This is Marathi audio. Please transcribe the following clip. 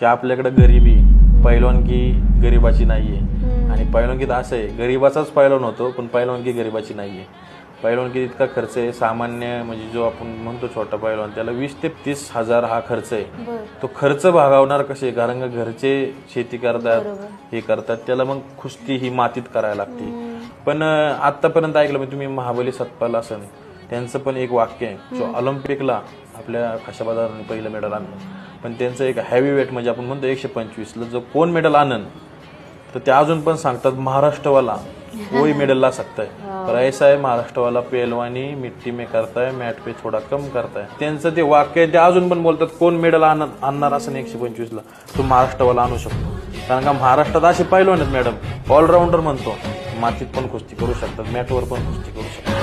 की आपल्याकडे गरिबी पैलवानकी गरिबाची नाहीये. आणि पैलवानकीत असं आहे गरिबाचाच पैलवान होतो पण पैलवानकी गरिबाची नाहीये. पैलवानकीत इतका खर्च आहे सामान्य म्हणजे जो आपण म्हणतो छोटा पैलवान त्याला वीस ते तीस हजार हा खर्च आहे. तो खर्च भागावणार कसे कारण का घरचे शेती करतात हे करतात त्याला मग कुस्ती ही मातीत करायला लागते. पण आतापर्यंत ऐकलं म्हणजे तुम्ही महाबली सतपाल असन त्यांचं पण एक वाक्य आहे जो ऑलिम्पिकला आपल्या खशाबाजाराने पहिलं मेडल आणलं? पण त्यांचं एक हॅवी वेट म्हणजे आपण म्हणतो एकशे पंचवीसला जो कोण मेडल आणन तर ते अजून पण सांगतात महाराष्ट्रवाला. वही मेडल ला सकता है. पर ऐसा है महाराष्ट्रवाला पेलवानी मिट्टी में करता है मॅट पे थोडा कम करता है त्यांचं ते वाक्य आहे, ते अजून पण बोलतात कोण मेडल आणणार असं एकशे पंचवीस ला तो महाराष्ट्रवाला आणू शकतो. कारण का महाराष्ट्रात असे पैलवान आहेत मॅडम ऑलराऊंडर म्हणतो मातीत पण कुस्ती करू शकतात मॅटवर पण कुस्ती करू शकतात.